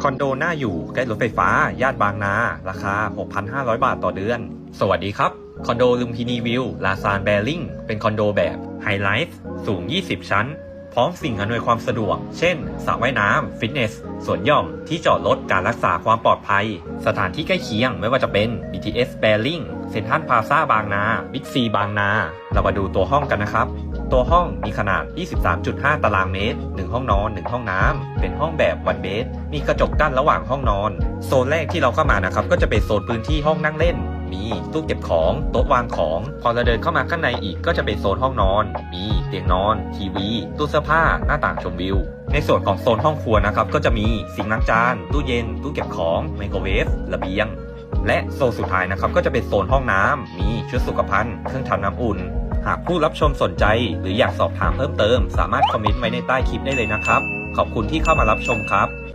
คอนโดน่าอยู่ใกล้รถไฟฟ้า ย่านบางนา ราคา 6,500 บาทต่อเดือน สวัสดีครับ คอนโดลุมพินีวิว ลาซานแบริ่ง เป็นคอนโดแบบไฮไลท์สูง 20 ชั้น พร้อมสิ่งอำนวยความสะดวก เช่นสระว่ายน้ำ ฟิตเนส สวนหย่อม ที่จอดรถ การรักษาความปลอดภัย สถานที่ใกล้เคียงไม่ว่าจะเป็น BTS แบริ่งเซ็นทรัลพาซาบางนา บิ๊กซีบางนา เรามาดูตัวห้องกันนะครับ ตัวห้องมีขนาด 23.5 ตารางเมตร 1 ห้องนอน 1 ห้องน้ำเป็นห้องแบบวันเบดมีกระจกกั้นระหว่างห้องนอน โซนแรกที่เราเข้ามานะครับ ก็จะเป็นโซนพื้นที่ห้องนั่งเล่น มีตู้เก็บของ โต๊ะวางของ พอเราเดินเข้ามาข้างในอีกก็จะเป็นโซนห้องนอน มีเตียงนอน ทีวี ตู้เสื้อผ้า หน้าต่างชมวิวในส่วนของโซนห้องครัวนะครับก็จะมีสิงล้างจาน ตู้เย็น ตู้เก็บของ ไมโครเวฟ ระเบียง และโซนสุดท้ายนะครับก็จะเป็นโซนห้องน้ำมีชุดสุขภัณฑ์ เครื่องทำน้ำอุ่น หากผู้รับชมสนใจ หรืออยากสอบถามเพิ่มเติม สามารถคอมเมนต์ไว้ในใต้คลิปได้เลยนะครับ ขอบคุณที่เข้ามารับชมครับ